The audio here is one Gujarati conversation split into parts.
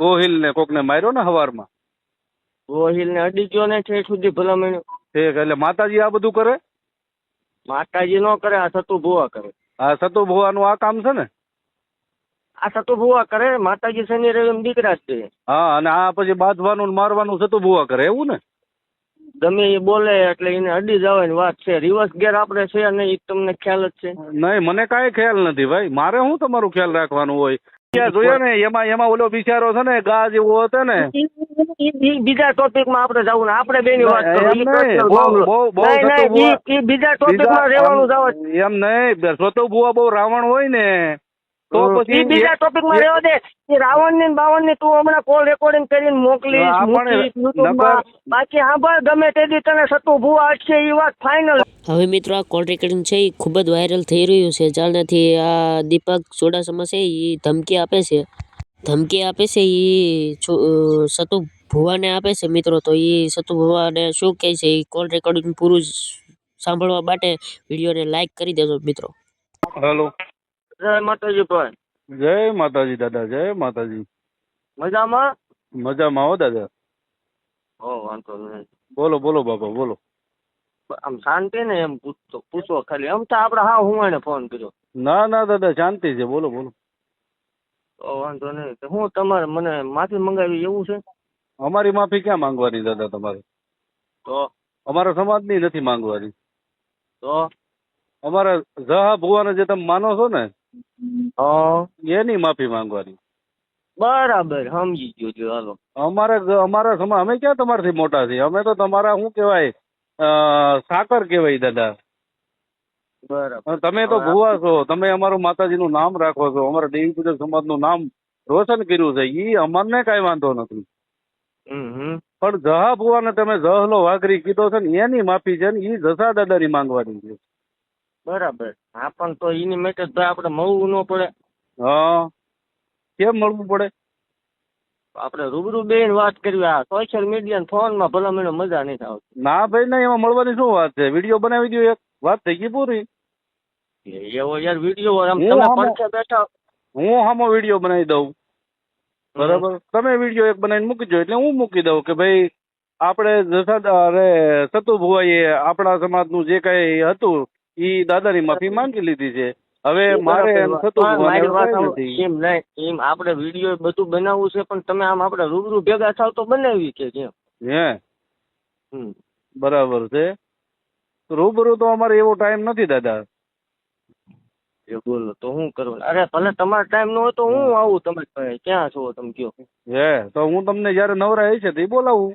ગોહિલ ને કોક ને માર્યો ને હવારમાં? ગોહિલ ને અડી ગયો ને ઠેઠ સુધી ભલામણ ઠીક એટલે માતાજી આ બધું કરે? માતાજી નો કરે આ સતુ ભુવા કરે. આ સતુ ભુવાનું આ કામ છે ને? આ સતુ ભુવા કરે માતાજી શનિ રવિ દીકરા છે. હા અને આ પછી બાંધવાનું ને મારવાનું સતુ ભુવા કરે એવું ને? ગમે એ બોલે એટલે એને અડી જવાની વાત છે. રિવર્સ ગેર આપણે છે નહીં એ તમને ખ્યાલ જ છે. નહીં મને કાંઈ ખ્યાલ નથી ભાઈ. મારે શું તમારું ખ્યાલ રાખવાનું હોય? ત્યાં જોયા ને એમાં એમાં ઓલો બિચારો છે ને ગા જેવો હતો ને. બીજા ટોપિકમાં આપણે જવું ને આપણે વાત થતું ઈ- ઈ બીજા ટોપિકમાં રહેવાનું જવા એમ નહીં સતુ ભુવા બહુ રાવણ હોય ને. તો પછી બીજા ટોપિકમાં રહેવા દે ઈ રાવણની બાવણની તું હમણાં કોલ રેકોર્ડિંગ કરીને મોકલીશ બાકી સાંભળ ગમે તે દી તને સતુ ભૂવા અટશે એ વાત ફાઇનલ હવે મિત્રો આ કોલ રેકોર્ડિંગ છે એ ખૂબ જ વાયરલ થઈ રહ્યું છે. ચાલનાથી આ દીપક ચોડાસમા છે એ ધમકી આપે છે. ધમકી આપે છે એ સતુ ભુવાને આપે છે મિત્રો. તો એ સતુ ભુવાને શું કહે છે? એ કોલ રેકોર્ડિંગ પૂરું સાંભળવા માટે વિડીયોને લાઈક કરી દેજો મિત્રો. હેલો જય માતાજી ભાઈ. જય માતાજી દાદા જય માતાજી. મજામાં? મજામાં હો દાદા. ઓ વાંધો નહીં. બોલો બોલો બાપા બોલો. આમ શાંતિ ને એમ પૂછતો પૂછો ખાલી. આમ તો આપણે હા હું એને ફોન કર્યો. ના ના દાદા શાંતિ છે. બોલો બોલો. તો વાંધો નહીં. તો હું તમારે મને માફી મંગાવી એવું છે? અમારી માફી ક્યાં માંગવાની દાદા તમારે? તો? અમારા સમાજની નથી માંગવાની. તો? અમારા જહા ભુવાને જે તમે માનો છો ને એની માફી માંગવાની. બરાબર સમજી ગયો છું હાલો. અમારે અમારા સમા અમે ક્યાં તમારાથી મોટા છીએ? અમે તો તમારા શું કહેવાય સાકર કહેવાય દાદા. બરાબર. તમે તો ભુવા છો તમે અમારું માતાજીનું નામ રાખો છો અમારા દેવી પૂજક સમાજનું નામ રોશન કર્યું છે એ અમારને કાંઈ વાંધો નથી. પણ જહા ભુવાને તમે જહલો વાઘરી કીધો છે ને એની માફી છે ને એ જસા દાદાની માંગવાની છે. બરાબર. હા પણ તો એની માટે તો આપણે મળવું ન પડે. હા. કેમ મળવું પડે? આપણે રૂબરૂ બેન વાત કરવી આ સોશિયલ મીડિયા ફોનમાં ભલા મને મજા નહીં આવતી ના ભાઈ ના એમાં મળવાની શું વાત છે? વીડિયો બનાવી દો એક. વાત થઈ ગઈ પૂરી? એવો યાર વીડિયો આમ તમે પડખે બેઠા હું. હામો વીડિયો બનાવી દઉં. બરાબર? તમે વીડિયો એક બનાવીને મૂકી દો એટલે હું મૂકી દઉં કે ભાઈ આપણે જસા અરે સતુ ભુવાઈએ આપણા સમાજનું જે કઈ હતું ઈ દાદાની માફી માંગી લીધી છે. હવે મારે એમ. નથી. એમ નહીં એમ આપણે વીડિયો બધું બનાવવું છે પણ તમે આમ આપણે રૂબરૂ ભેગા થાવ તો બનાવી કે કેમ? હે? બરાબર છે. રૂબરૂ તો અમારે એવો ટાઈમ નથી દાદા. એ બોલો તો હું કરું અરે ભલે તમારો ટાઈમ ન હોય તો હું આવું તમે. ક્યાં છો તમે કયો? હે તો હું તમને જયારે નવરા હશે તો એ બોલાવું.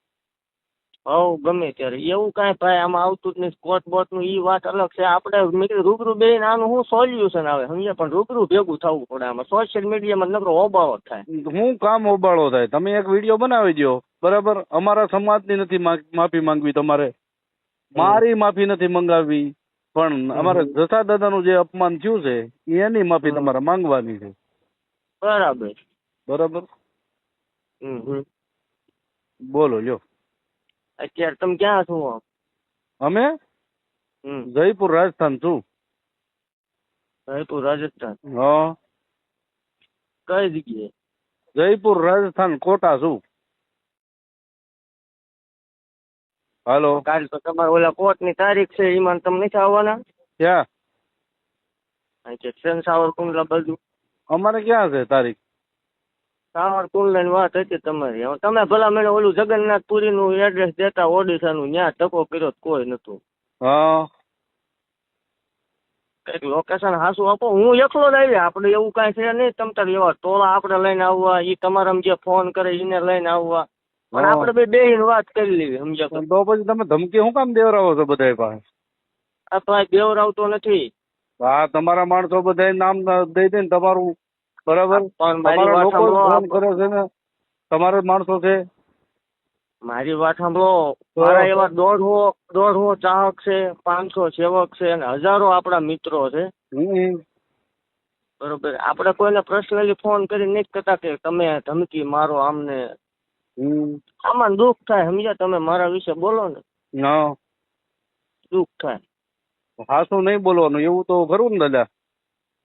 હવ ગમે ત્યારે. એવું કાંઈ ભાઈ આમાં આવતું જ નહીં. સ્કોટ બોટનું ઈ વાત અલગ છે. આપણે મેં કીધું રૂબરૂ બે આનું શું સોલ્યુશન આવે? સમજ્યા? પણ રૂબરૂ ભેગું થવું પડે આમાં. સોશિયલ મીડિયામાં નકરો ઓબાળો થાય. હું કામ ઓબાળો થાય? તમે એક વીડિયો બનાવી દો બરાબર? અમારા સમાજની નથી માફી માંગવી તમારે. મારી માફી નથી મંગાવી પણ અમારા જસા દાદાનું જે અપમાન થયું છે એની માફી તમારે માંગવાની છે. બરાબર. બરાબર. બોલો લ્યો. અત્યારે તમે ક્યાં છો અમે હમ જયપુર રાજસ્થાન છું જયપુર રાજસ્થાન હા કઈ જગ્યાએ જયપુર રાજસ્થાન કોટા છું હાલો કાલ તો તમારે ઓલા કોર્ટની તારીખ છે એમાં તમે નથી આવવાના ક્યાં અહીં કે સેન સાવરકુંડલા બાજુ અમારે ક્યાં છે તારીખ સાવરકુંડલા ની વાત હતી તમારી. હવે તમે ભલા મને ઓલું જગન્નાથ પુરી નું એડ્રેસ દેતા ઓડિશા નું ત્યાં ટકો કર્યો કોઈ નતું હા. કંઈક લોકેશન હાસું આપો. હું એકલો જ આવ્યા. આપણે એવું કાંઈ છે નહીં. તમ તાર એવા ટોળા આપણે લઈને આવવા. ઈ તમારા જે ફોન કરે એને લઈને આવવા. પણ. આપણે બે બેહીને વાત કરી લેવી સમજો તો. પછી તમે ધમકી શું કામ દેવરાવો છો બધા પાસે? આ તો દેવરાવતો નથી. હા તમારા માણસો બધા નામ દઈ દે ને તમારું બરાબર? તમારા લોકો ફોન કરે છે ને તમારા માણસો છે. મારી વાત સાંભળો મારા એવા દોઢસો દોઢસો ચાહક છે પાંચસો સેવક છે અને હજારો આપણા મિત્રો છે. બરોબર. આપણે કોઈને પર્સનલી ફોન કરી નહીં કરતા કે તમે ધમકી મારો આમને. આમાં દુઃખ થાય સમજ્યા તમે મારા વિશે બોલો ને. દુઃખ થાય. હાસું નહીં બોલવાનું એવું તો ખરું ને દાદા.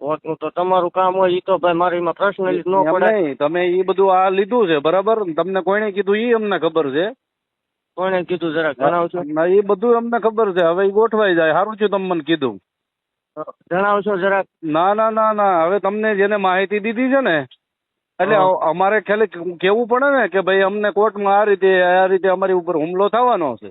તો તમારું કામ હોય એ તો ભાઈ મારી એમાં પર્સનલી ન એમ પડે નહીં તમે એ બધું આ લીધું છે બરાબર? તમને કોઈને કીધું એ અમને ખબર છે? કોણે કીધું જરાક જણાવશો? ના એ બધું અમને ખબર છે. હવે ઈ ગોઠવાઈ જાય. સારું છે તમે મને કીધું. જણાવશો જરાક? ના ના ના ના. હવે તમને જેને માહિતી દીધી છે ને એટલે અમારે ખાલી કેવું પડે ને કે ભાઈ અમને કોર્ટમાં આ રીતે આ રીતે અમારી ઉપર હુમલો થવાનો છે.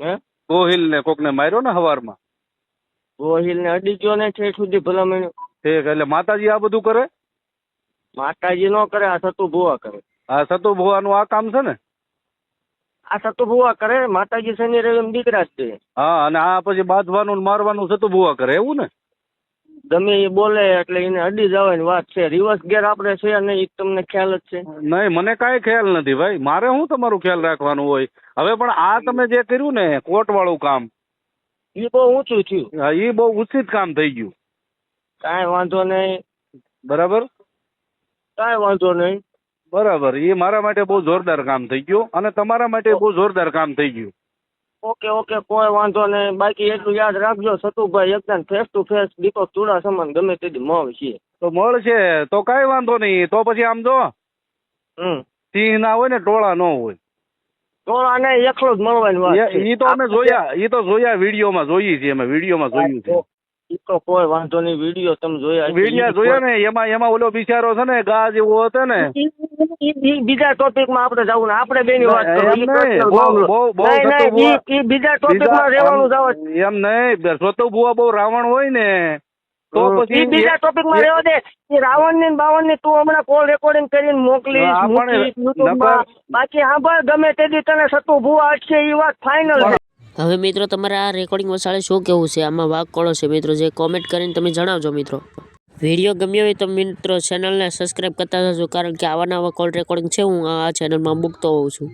હે? ગોહિલ ને કોકને માર્યો ને હવારમાં? ગોહિલ ને અડી ગયો ને ઠેઠ સુધી ભલામણ ઠીક એટલે માતાજી આ બધું કરે? માતાજી નો કરે આ સતુ ભુવા કરે. આ સતુ ભુવા નું આ કામ છે ને? આ સતુ ભુવા કરે માતાજી શનિ રવિ દીકરા જ છે. હા અને આ પછી બાંધવાનું ને મારવાનું સતુ ભુવા કરે એવું ને? ગમે એ બોલે એટલે એને અડી જવાની વાત છે. રિવર્સ ગેર આપણે છે નહીં એ તમને ખ્યાલ જ છે. નહીં મને કાંઈ ખ્યાલ નથી ભાઈ. મારે શું તમારું ખ્યાલ રાખવાનું હોય? હવે પણ આ તમે જે કર્યું ને કોર્ટ વાળું કામ એ બહુ ઊંચું થયું. હા, એ બહુ ઉચિત કામ થઈ ગયું. કાંઈ વાંધો નહીં. બરાબર? કાંઈ વાંધો નહીં. બરાબર. એ મારા માટે બહુ જોરદાર કામ થઈ ગયું અને તમારા માટે બહુ જોરદાર કામ થઈ ગયું. ઓકે ઓકે કોઈ વાંધો નહીં. બાકી એટલું યાદ રાખજો સતુભાઈ એકદમ ફેસ ટુ ફેસ દીપક ચૂડા સમાન ગમે તેથી મળ છીએ તો મળશે તો કાંઈ વાંધો નહીં. તો પછી આમ જો હમ. સિંહ ના હોય ને ટોળા ન હોય. ને એકલો જ મળવાની વાત ઈ તો અમે જોયા ઈ તો જોયા વિડીયોમાં જોઈએ છે અમે વિડીયોમાં જોયું છે. ઈ તો કોઈ વાંધો નહીં વીડિયો તમે જોયા. વીડિયો જોયા ને એમાં એમાં ઓલો બિચારો છે ને ગા જેવો હતો ને. બીજા ટોપિકમાં આપણે જવું ને આપણે બેની વાત ના, personal બહુ- બીજા ટોપિકમાં રહેવાનું. એમ નહીં સોતો ભુવા બહુ રાવણ હોય ને. તો પછી બીજા ટોપિકમાં એ- દે. ઈ રાવણની બાવણની તું હમણાં કોલ રેકોર્ડિંગ કરીને મોકલીશ હા, સાંભળ ગમે તે દી તને સતુ ભૂવા અટકે એ વાત ફાઇનલ હવે મિત્રો તમારે આ રેકોર્ડિંગ વસાળે શું કેવું છે? આમાં વાક કોળો છે મિત્રો. જે કોમેન્ટ કરીને તમે જણાવજો મિત્રો. વીડિયો ગમ્યો હોય તો મિત્રો ચેનલને સબસ્ક્રાઈબ કરતા જજો કારણ કે આવા નવા કોલ રેકોર્ડિંગ છે હું આ ચેનલમાં મૂકતો હોઉં છું.